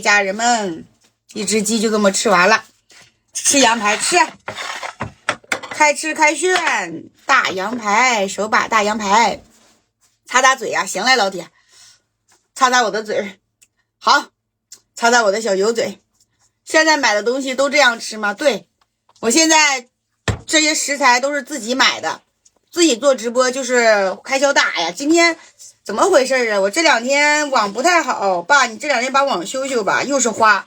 家人们，一只鸡就这么吃完了。吃羊排，吃，开吃开炫，大羊排，手把大羊排，擦擦嘴呀，行嘞，老铁，擦擦我的嘴，好，擦擦我的小油嘴。现在买的东西都这样吃吗？对，我现在这些食材都是自己买的，自己做直播就是开销大呀。今天。怎么回事啊？我这两天网不太好，爸，你这两天把网修修吧。又是花，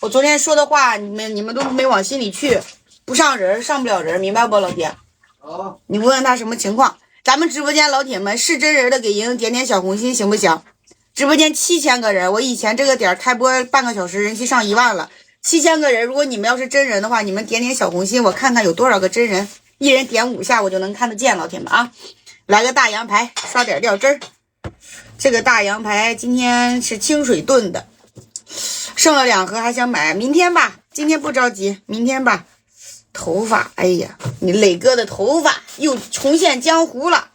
我昨天说的话，你们你们都没往心里去，不上人，上不了人，明白不，老铁？好，你问问他什么情况。咱们直播间老铁们是真人的，给莹点点小红心，行不行？直播间七千个人，我以前这个点开播半个小时，人气上一万了。七千个人，如果你们要是真人的话，你们点点小红心，我看看有多少个真人，一人点五下，我就能看得见，老铁们啊！来个大羊排，刷点料汁儿。这个大羊排今天是清水炖的，剩了两盒，还想买，明天吧。今天不着急，明天吧。头发，哎呀，你磊哥的头发又重现江湖了。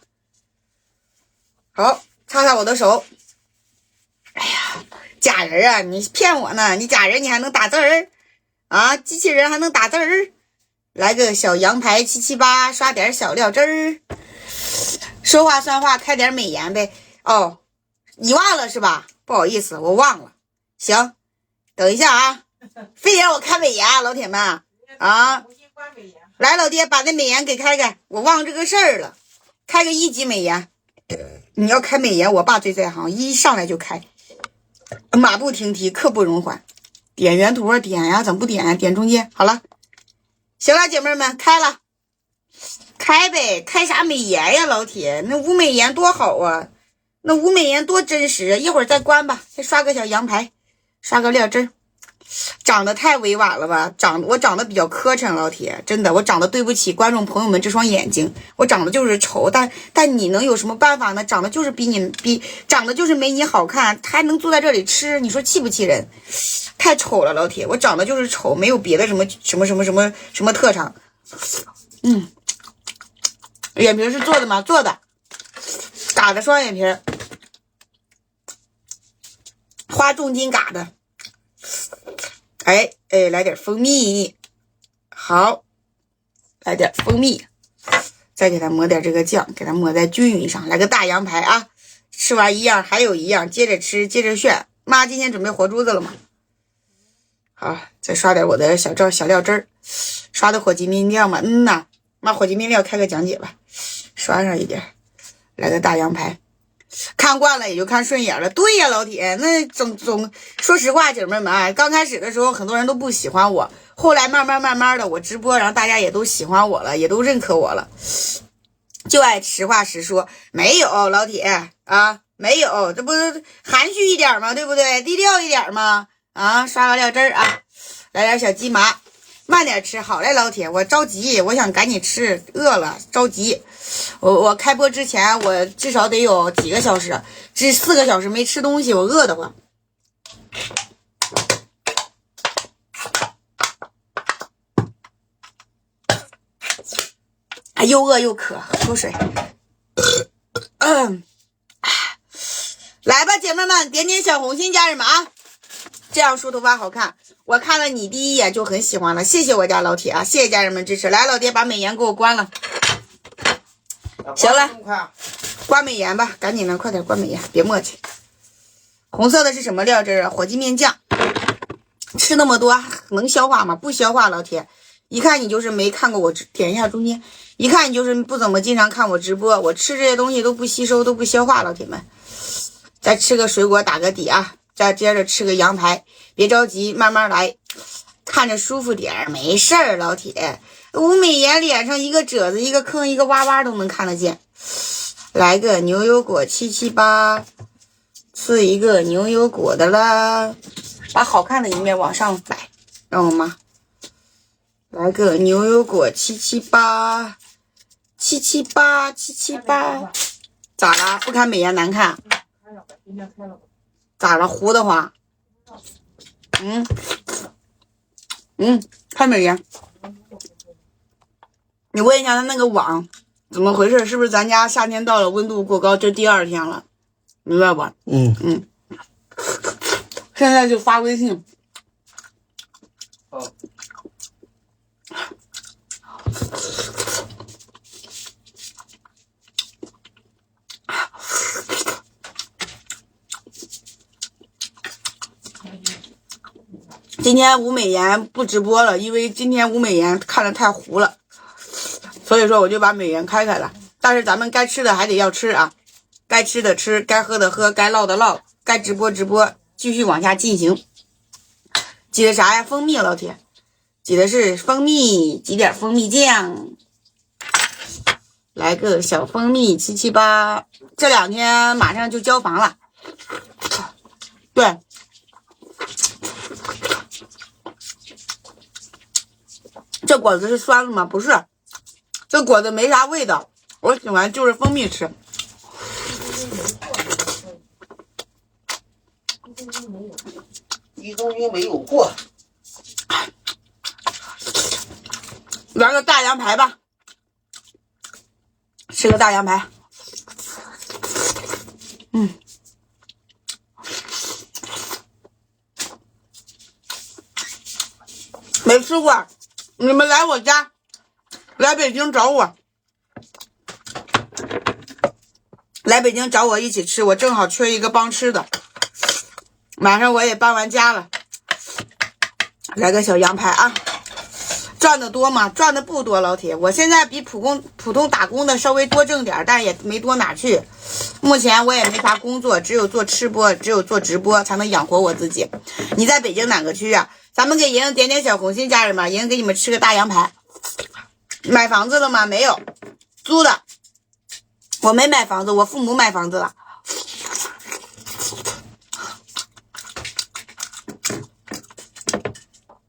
好，擦擦我的手。哎呀，假人啊，你骗我呢？你假人，你还能打字儿啊？机器人还能打字儿？来个小羊排七七八，刷点小料汁儿。说话算话，开点美颜呗。哦。你忘了是吧？不好意思，我忘了。行，等一下啊，非得让我开美颜，老铁们啊！来，老爹把那美颜给开开，我忘这个事儿了。开个一级美颜，你要开美颜，我爸最在行，一上来就开，马不停蹄，刻不容缓。点原图啊，点呀，怎么不点呀？点中间，好了。行了，姐妹们，开了，开呗，开啥美颜呀，老铁？那无美颜多好啊！那吴美颜多真实啊，一会儿再关吧。先刷个小羊排，刷个料汁。长得太委婉了吧？长我长得比较磕碜，老铁，真的，我长得对不起观众朋友们这双眼睛。我长得就是丑，但但你能有什么办法呢？长得就是比你比长得就是没你好看，还能坐在这里吃，你说气不气人？太丑了，老铁，我长得就是丑，没有别的什么什么什么什么什么特长。嗯，眼皮是做的吗？做的，打的双眼皮。花重金嘎的，哎哎，来点蜂蜜，好，来点蜂蜜，再给它抹点这个酱，给它抹在均匀上。来个大羊排啊，吃完一样还有一样，接着吃，接着炫。妈今天准备活珠子了吗？好，再刷点我的小料小料汁儿，刷的火鸡面料吗？嗯呐，妈火鸡面料开个讲解吧，刷上一点，来个大羊排。看惯了也就看顺眼了。对呀，老铁，那总总说实话，姐妹们啊，刚开始的时候很多人都不喜欢我，后来慢慢慢慢的我直播，然后大家也都喜欢我了，也都认可我了。就爱实话实说，没有老铁啊，没有，这不是含蓄一点吗？对不对？低调一点吗？啊，刷个料汁儿啊，来点小鸡麻。慢点吃，好嘞，老铁，我着急，我想赶紧吃，饿了，着急。我我开播之前，我至少得有几个小时，这四个小时没吃东西，我饿得慌。哎，又饿又渴，喝口水。来吧，姐妹们，点点小红心，家人们啊，这样梳头发好看。我看了你第一眼就很喜欢了，谢谢我家老铁啊，谢谢家人们支持。来，老爹把美颜给我关了。行了，关美颜吧，赶紧的，快点关美颜，别磨叽。红色的是什么料汁啊？火鸡面酱。吃那么多能消化吗？不消化，老铁。一看你就是没看过我直，点一下中间。一看你就是不怎么经常看我直播。我吃这些东西都不吸收，都不消化，老铁们。再吃个水果打个底啊，再接着吃个羊排。别着急，慢慢来，看着舒服点，没事儿。老铁，吴美颜脸上一个褶子、一个坑、一个洼洼都能看得见。来个牛油果七七八，吃一个牛油果的啦，把好看的一面往上摆，让我妈。来个牛油果七七八，七七八，七七八，咋了？不看美颜难看？咋了？糊的慌？嗯嗯，开美颜。你问一下他那个网怎么回事？是不是咱家夏天到了，温度过高？这第二天了，明白不？嗯嗯。现在就发微信。今天吴美颜不直播了，因为今天吴美颜看的太糊了，所以说我就把美颜开开了。但是咱们该吃的还得要吃啊，该吃的吃，该喝的喝，该唠的唠，该直播直播，继续往下进行。挤的啥呀？蜂蜜，老铁，挤的是蜂蜜，挤点蜂蜜酱，来个小蜂蜜七七八。这两天马上就交房了，对。这果子是酸的吗？不是，这果子没啥味道。我喜欢就是蜂蜜吃。一周又没有过，来个大羊排吧，吃个大羊排。嗯，没吃过。你们来我家，来北京找我，来北京找我一起吃，我正好缺一个帮吃的。马上我也搬完家了，来个小羊排啊！赚的多吗？赚的不多，老铁。我现在比普工普通打工的稍微多挣点，但也没多哪去。目前我也没啥工作，只有做吃播，只有做直播才能养活我自己。你在北京哪个区啊？咱们给莹莹点点小红心，家人们，莹莹给你们吃个大羊排。买房子了吗？没有，租的。我没买房子，我父母买房子了。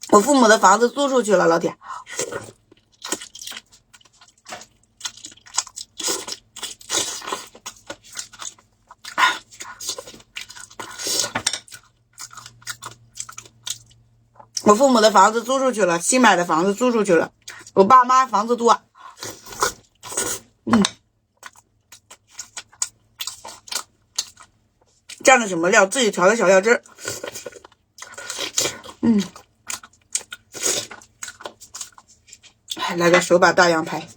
我父母的房子租出去了，老铁。我父母的房子租出去了，新买的房子租出去了。我爸妈房子多，嗯，蘸的什么料？自己调的小料汁，嗯，来个手把大羊排，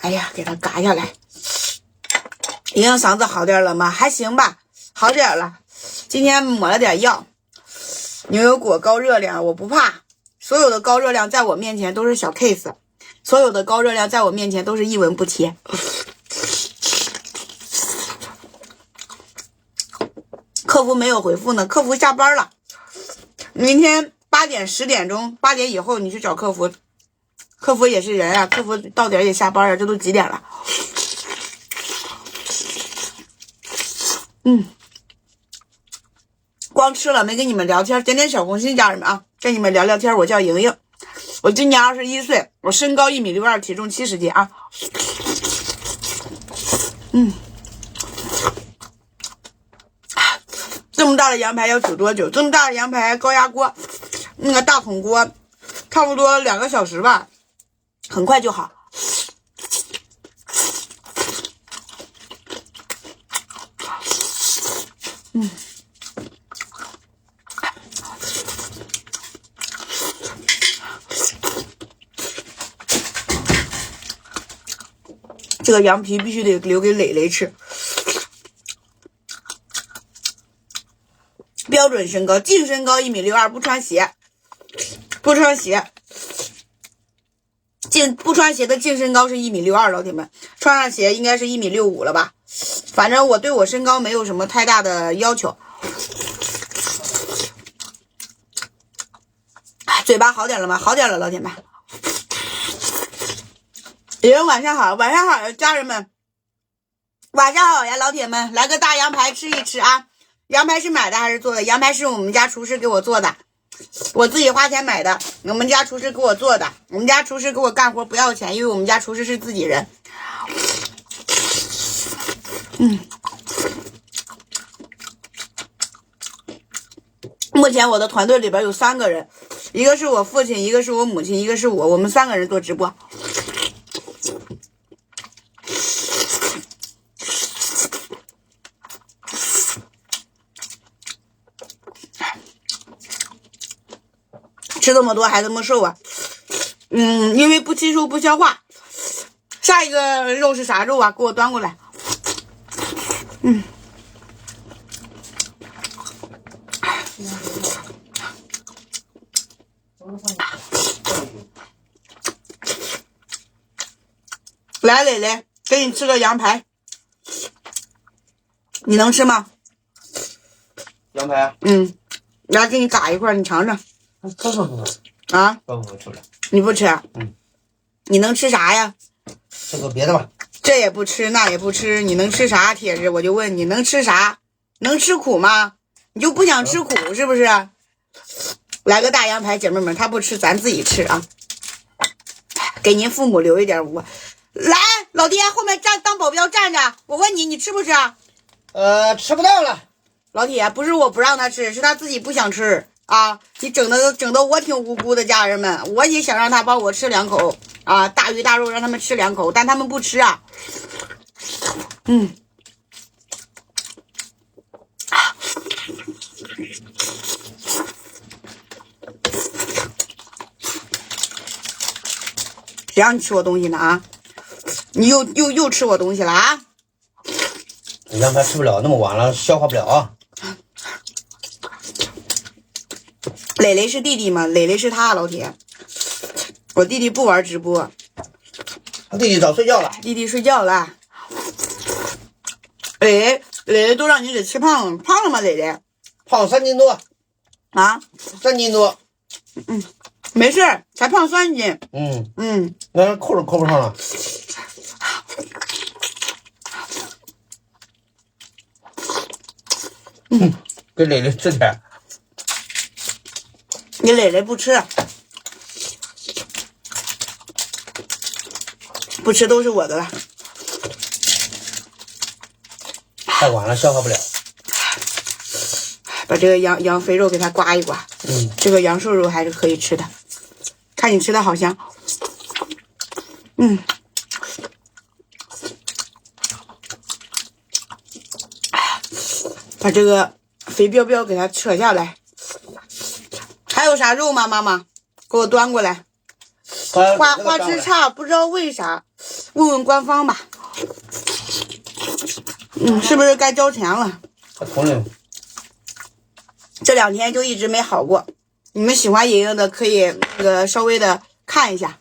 哎呀，给它嘎下来。莹莹嗓子好点了吗？还行吧，好点了。今天抹了点药。牛油果高热量，我不怕。所有的高热量在我面前都是小 case，所有的高热量在我面前都是一文不值。客服没有回复呢，客服下班了。明天八点、十点钟、八点以后你去找客服，客服也是人啊，客服到点也下班啊。这都几点了？嗯。光吃了没跟你们聊天，点点小红心，家人们啊，跟你们聊聊天。我叫莹莹，我今年二十一岁，我身高一米六二，体重七十斤啊。嗯，这么大的羊排要煮多久？这么大的羊排，高压锅，那个大桶锅，差不多两个小时吧，很快就好。嗯。这个羊皮必须得留给磊磊吃。标准身高，净身高一米六二，不穿鞋，不穿鞋，净不穿鞋的净身高是一米六二，老铁们，穿上鞋应该是一米六五了吧？反正我对我身高没有什么太大的要求。嘴巴好点了吗？好点了，老铁们。人晚上好，晚上好，家人们，晚上好呀，老铁们，来个大羊排吃一吃啊！羊排是买的还是做的？羊排是我们家厨师给我做的，我自己花钱买的，我们家厨师给我做的，我们家厨师给我干活不要钱，因为我们家厨师是自己人。嗯，目前我的团队里边有三个人，一个是我父亲，一个是我母亲，一个是我，我们三个人做直播。吃这么多还这么瘦啊？嗯因为不吸收不消化。下一个肉是啥肉啊？给我端过来。嗯。来，磊磊，给你吃个羊排，你能吃吗？羊排？嗯，来给你嘎一块，你尝尝。不不不不，啊？不不不吃了。你不吃？嗯。你能吃啥呀？吃个别的吧。这也不吃，那也不吃，你能吃啥？铁子，我就问你能吃啥？能吃苦吗？你就不想吃苦是不是？来个大羊排，姐妹们，他不吃，咱自己吃啊。给您父母留一点我。来，老爹后面站当保镖站着，我问你，你吃不吃？呃，吃不到了。老铁，不是我不让他吃，是他自己不想吃啊！你整的整的我挺无辜的，家人们，我也想让他帮我吃两口啊，大鱼大肉让他们吃两口，但他们不吃啊。嗯。谁让你吃我东西呢啊？你又又又吃我东西了啊？你让他吃不了，那么晚了消化不了啊。磊磊是弟弟吗？磊磊是他老铁。我弟弟不玩直播，他弟弟早睡觉了。弟弟睡觉了。磊磊磊磊都让你给吃胖了，胖了吗？磊磊胖三斤多啊？三斤多。嗯，没事才胖三斤。嗯嗯，那扣都扣不上了。嗯，给磊磊吃点。你磊磊不吃，不吃都是我的了。太晚了，消化不了。把这个羊羊肥肉给它刮一刮。嗯，这个羊瘦肉还是可以吃的。看你吃的好香。嗯。把这个肥膘膘给它扯下来。还有啥肉吗？妈妈，给我端过来。花花枝差，不知道为啥，问问官方吧。嗯，是不是该交钱了？这两天就一直没好过。你们喜欢莹莹的可以那个稍微的看一下。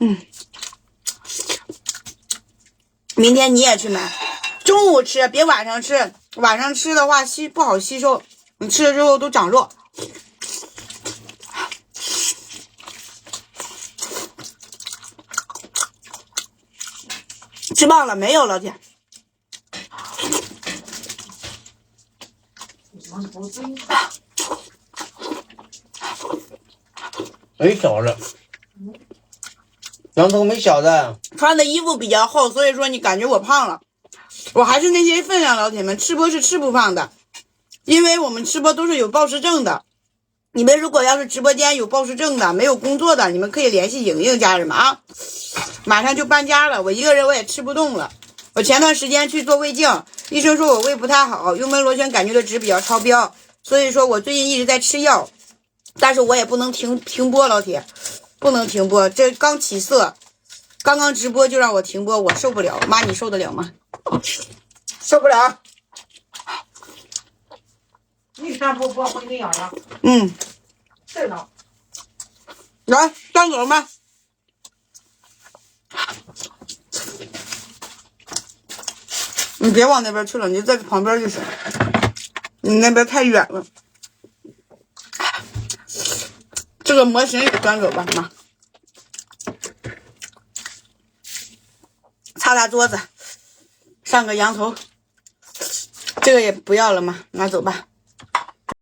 嗯，明天你也去买，中午吃，别晚上吃。晚上吃的话吸不好吸收，你吃了之后都长肉。吃胖了没有，老铁？没小的，羊头没小的。穿的衣服比较厚，所以说你感觉我胖了。我还是那些分量，老铁们，吃播是吃不胖的，因为我们吃播都是有暴食症的。你们如果要是直播间有暴食症的，没有工作的，你们可以联系莹莹家人们啊。马上就搬家了，我一个人我也吃不动了。我前段时间去做胃镜，医生说我胃不太好，幽门螺旋杆菌的值比较超标，所以说我最近一直在吃药，但是我也不能停停播，老铁，不能停播。这刚起色，刚刚直播就让我停播，我受不了。妈，你受得了吗？受不了。你看不播回营养了？嗯，是呢。来，张总们。你别往那边去了，你在旁边就行。你那边太远了。这个模型也端走吧，妈。擦擦桌子，上个羊头。这个也不要了嘛，拿走吧。